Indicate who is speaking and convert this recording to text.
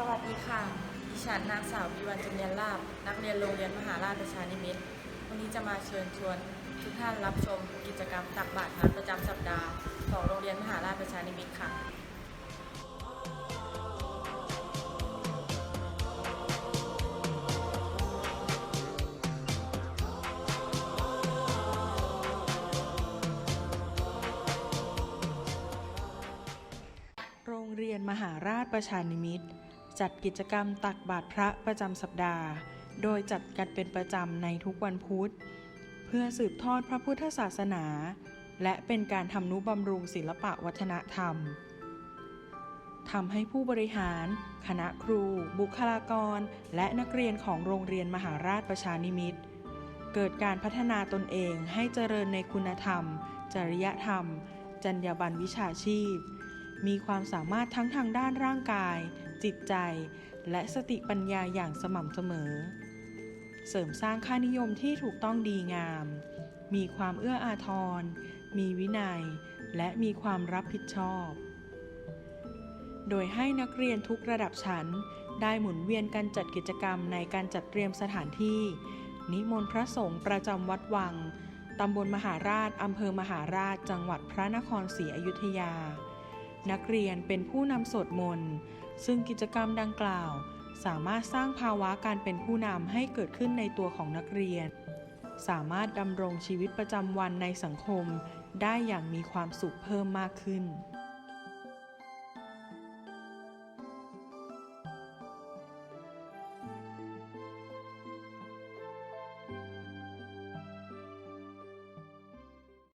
Speaker 1: สวัสดีค่ะ ดิฉันนางสาววิวันจำเนียนลาบ นักเรียนโรงเรียนมหาราชประชานิมิตรวันนี้จะมาเชิญชวนทุกท่านรับชมกิจกรรมตักบาตรนัดประจำสัปดาห์ของโรงเรียนมหาราชประชานิมิตรค่ะ
Speaker 2: โรงเรียนมหาราชประชานิมิตร จัดกิจกรรมตักบาตรพระประจำสัปดาห์ โดยจัดกันเป็นประจำในทุกวันพุธ เพื่อสืบทอดพระพุทธศาสนา และเป็นการทำนุบำรุงศิลปะวัฒนธรรมทำให้ผู้บริหาร คณะครู บุคลากร และนักเรียนของโรงเรียนมหาราชประชานิมิตเกิดการพัฒนาตนเองให้เจริญในคุณธรรม จริยธรรม จรรยาบรรณวิชาชีพ มีความสามารถทั้งทางด้านร่างกาย จิตใจ และสติปัญญาอย่างสม่ำเสมอ เสริมสร้างค่านิยมที่ถูกต้องดีงาม มีความเอื้ออาทร มีวินัย และมีความรับผิดชอบ โดยให้นักเรียนทุกระดับชั้น ได้หมุนเวียนกันจัดกิจกรรมในการจัดเตรียมสถานที่ นิมนต์พระสงฆ์ประจำวัดวังตำบลมหาราช อำเภอมหาราช จังหวัดพระนครศรีอยุธยา นักเรียนเป็นผู้นำสวดมนต์ซึ่งกิจกรรมดังกล่าว สามารถสร้างภาวะการเป็นผู้นำให้เกิดขึ้นในตัวของนักเรียน สามารถดำรงชีวิตประจำวันในสังคม ได้อย่างมีความสุขเพิ่มมากขึ้น